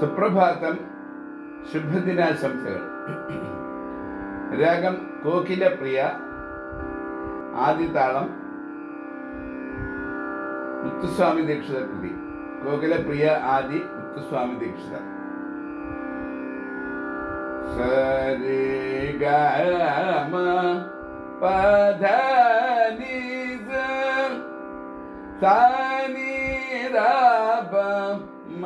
സുപ്രഭാതം ശുഭദിനാശംസകൾ രാഗം കോകില പ്രിയ ആദിതാളം മുത്തുസ്വാമി ദീക്ഷിത കൃതി കോകില പ്രിയ ആദി മുത്തുസ്വാമി ദീക്ഷിത സരി ഗമ പധ നിസ സാനി രാപ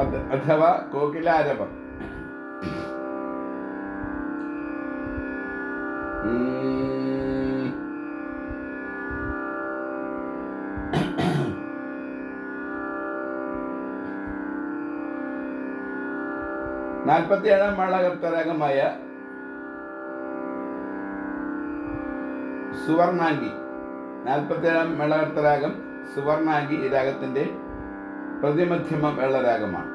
അഥവാ കോകിലാരവം. നാൽപ്പത്തിയേഴാം മാളകർത്തരാഗമായ സുവർണാങ്കി നാൽപ്പത്തിയേഴാം മേളകർത്തരാഗം സുവർണാങ്കി ഈ രാഗത്തിന്റെ പ്രതിമധ്യമ വെള്ളരാഗമാണ്.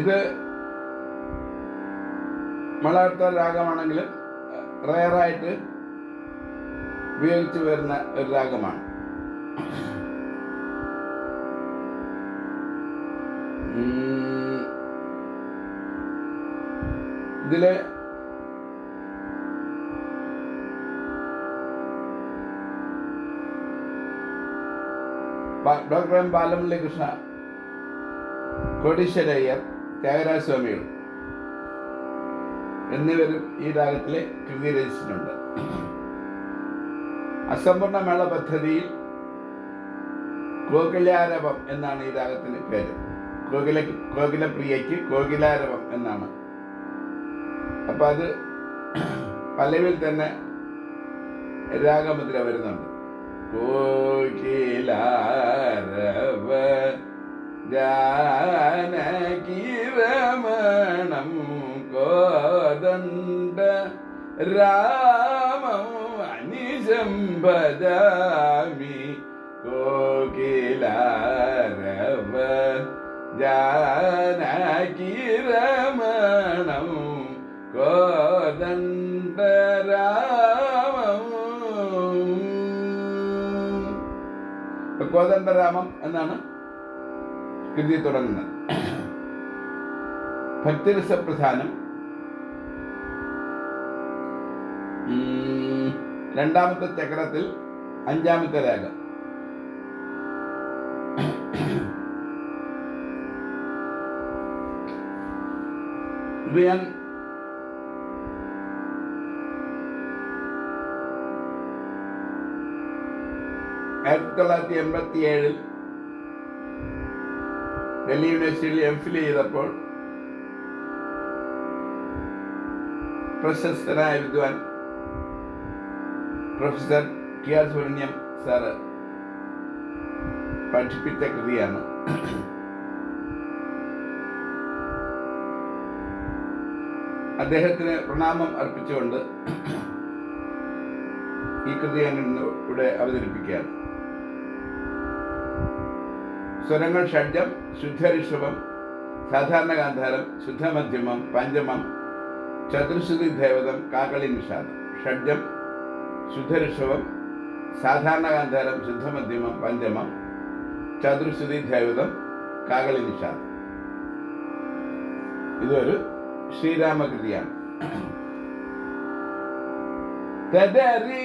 ഇത് മേളകർത്ത രാഗമാണെങ്കിലും റയറായിട്ട് ഉപയോഗിച്ചു വരുന്ന ഒരു രാഗമാണ് ഇതിൽ ഡോക്ടർ എം ബാലമുരളി കൃഷ്ണ കോടീശ്വരയ്യർ ത്യാഗരാജ സ്വാമികൾ എന്നിവരും ഈ രാഗത്തിലെ കൃതി രചിച്ചിട്ടുണ്ട് അസമ്പൂർണ മേള പദ്ധതിയിൽ കോകിലാരവം എന്നാണ് ഈ രാഗത്തിന് പേര്. കോകില കോകിലപ്രിയയ്ക്ക് കോകിലാരവം എന്നാണ് അത് പല്ലവിൽ തന്നെ രാഗമുദ്ര വരുന്നുണ്ട്. കോകിലാരവ ജാനകിരമണം കോദണ്ഡ രാമം അനിശംഭജാമി കോകിലാരവ ജാനകിരമണം കോദണ്ഡരാമം കോദണ്ഡരാമം എന്നാണ് കൃതി തുടങ്ങുന്നത്. ഭക്തിരസപ്രധാനം. രണ്ടാമത്തെ ചക്രത്തിൽ അഞ്ചാമത്തെ രാഗം. ഇത് ഞാൻ ആയിരത്തി തൊള്ളായിരത്തി എൺപത്തി ഏഴിൽ ഡൽഹി യൂണിവേഴ്സിറ്റിയിൽ എം ഫിൽ ചെയ്തപ്പോൾ പ്രശസ്തനായ വിദ്വാൻ professor T R Subrahmanyam sir പഠിപ്പിച്ച കൃതിയാണ്. അദ്ദേഹത്തിന് പ്രണാമം അർപ്പിച്ചുകൊണ്ട് ഈ കൃതി ഞാൻ ഇവിടെ അവതരിപ്പിക്കുകയാണ്. സ്വരങ്ങൾ ഷഡ്ജം ശുദ്ധരിഷഭം സാധാരണ ഗാന്ധാരം ശുദ്ധമധ്യമം പഞ്ചമം ചതുർശ്രുതി ദേവതം കാകളി നിഷാദം. ഷഡ്ജം ശുദ്ധരിഷഭം സാധാരണ ഗാന്ധാരം ശുദ്ധമധ്യമം പഞ്ചമം ചതുർശ്രുതി ദേവതം കാകളി നിഷാദം. ഇതൊരു ശ്രീരാമകൃതിയാണ്. തദരി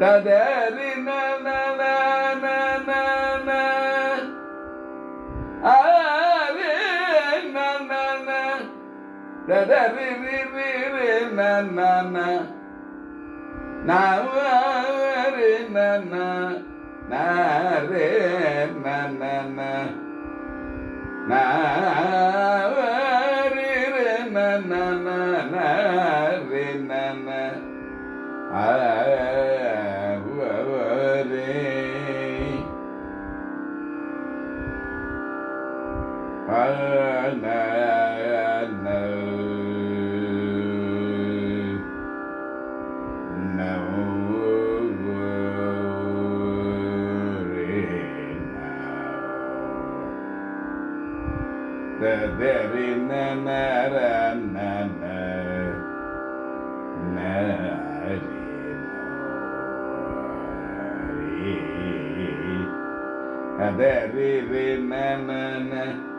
Na-re-na-na-na Na-re-na-na-na Na-re-na-na-na That is na na na.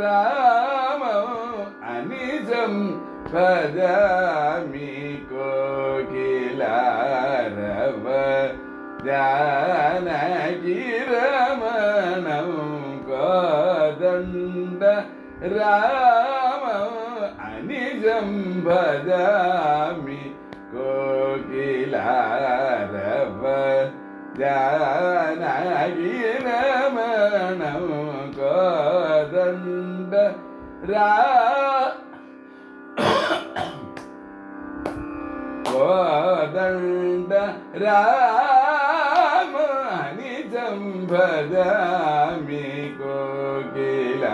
రామం అనిజం పదమి కోకిలారవ జానగిరమణం కోదండ రామం అనిజం భజామి కోకిలారవ జానగిర కోదండ రామని చంపదామి కోకిల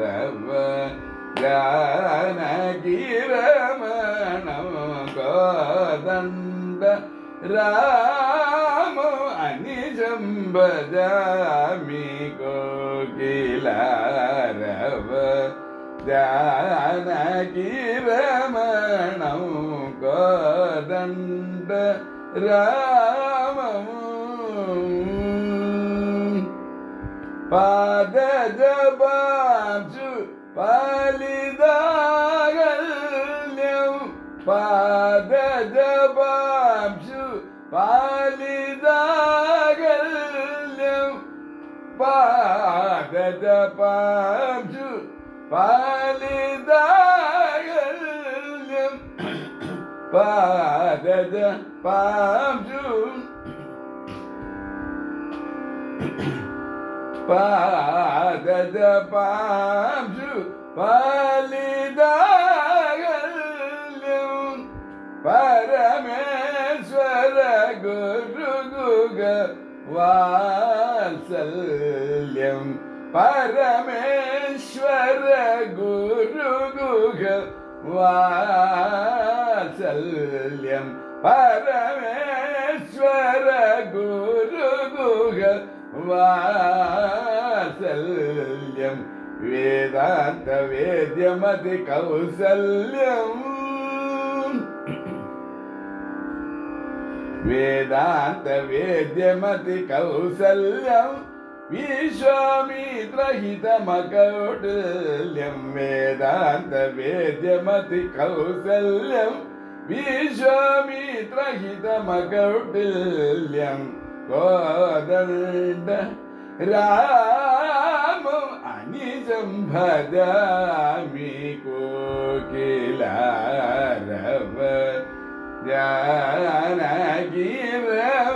రవ జానకి రమణం కోదండ రామ అని చంపదామి కోకిలా ജാനകിരമണം കോദണ്ഡ രാമം. പാദജപാംശു പാലിതാകല്യം. പാദജപാംശു പാലിതാകല്യം. പാലിതാകല്യം പാദജ പാംശു പാദജ പാംശു പാലിതാകല്യം പരമേശ്വര ഗുരുഗുഗ വാത്സല്യം വാത്സല്യം. പരമേശ്വര ഗുരുഗുഹ വാത്സല്യം. വേദാന്ത വേദ്യമതി കൗസല്യം. വേദാന്ത വേദ്യമതി കൗസല്യം. വിശ്വാമിത്രഹിതമകൗടല്യം വേദാന്ത വേദ്യമതി കൗസല്യം. വിശ്വാമിത്രഹിതമകൗടല്യം കോദണ്ഡ രാമം അനിജം ഭജാമി കോകിലാരവ ജാനകിരവണം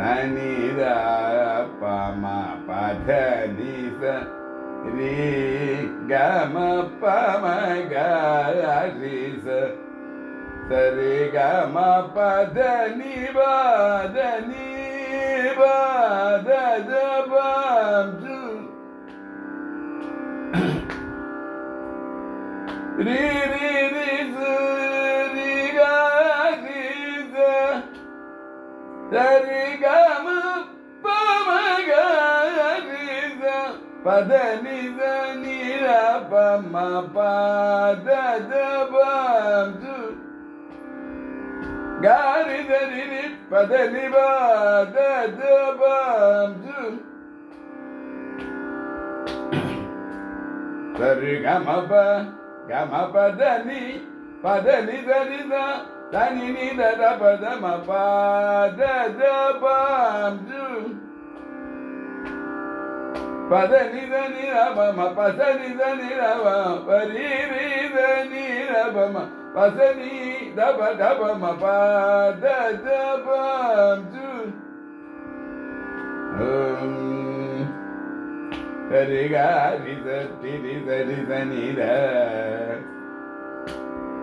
தனி பம பத நிச ரீ கம பம கிச சரி கம பத நிபாத நிபாத ரீ ரீ சரிகம பமகரிச பதனித நீல பம பாதத பம்சு காரிதரி பதனி பாதத பம்சு சரிகமப கமபதனி பதனி தரிதா Dani ni da da ba da ma ba da da ba do. Pa da ni da ni da ba ma pa da ni da ni da ba pa ri ri da ni da ba ma pa da ni da ba da ba ma ba da da ba do. Um, da ri ga ri da ri da ri da ni da.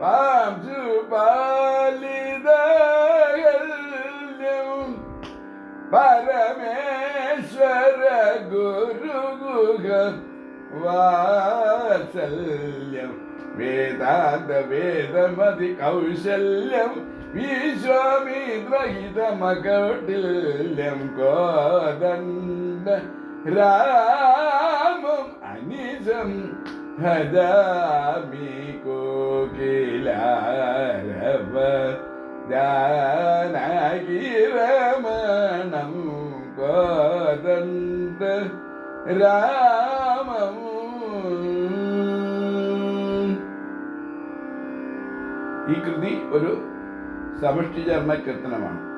Pamcu balide geldim Paramesvere guruguga vasallam വേദാന്ത വേദമതി കൗശല്യം വിശ്വാമിദ്രഹിത മകട്ടില്യം കോദണ്ഡ രാമം അനീശം ഹദാമി കോകിലാരവ ജാനകിരമണം കോദണ്ഡ രാ ഈ കൃതി ഒരു സമഷ്ടിചരണ കീർത്തനമാണ്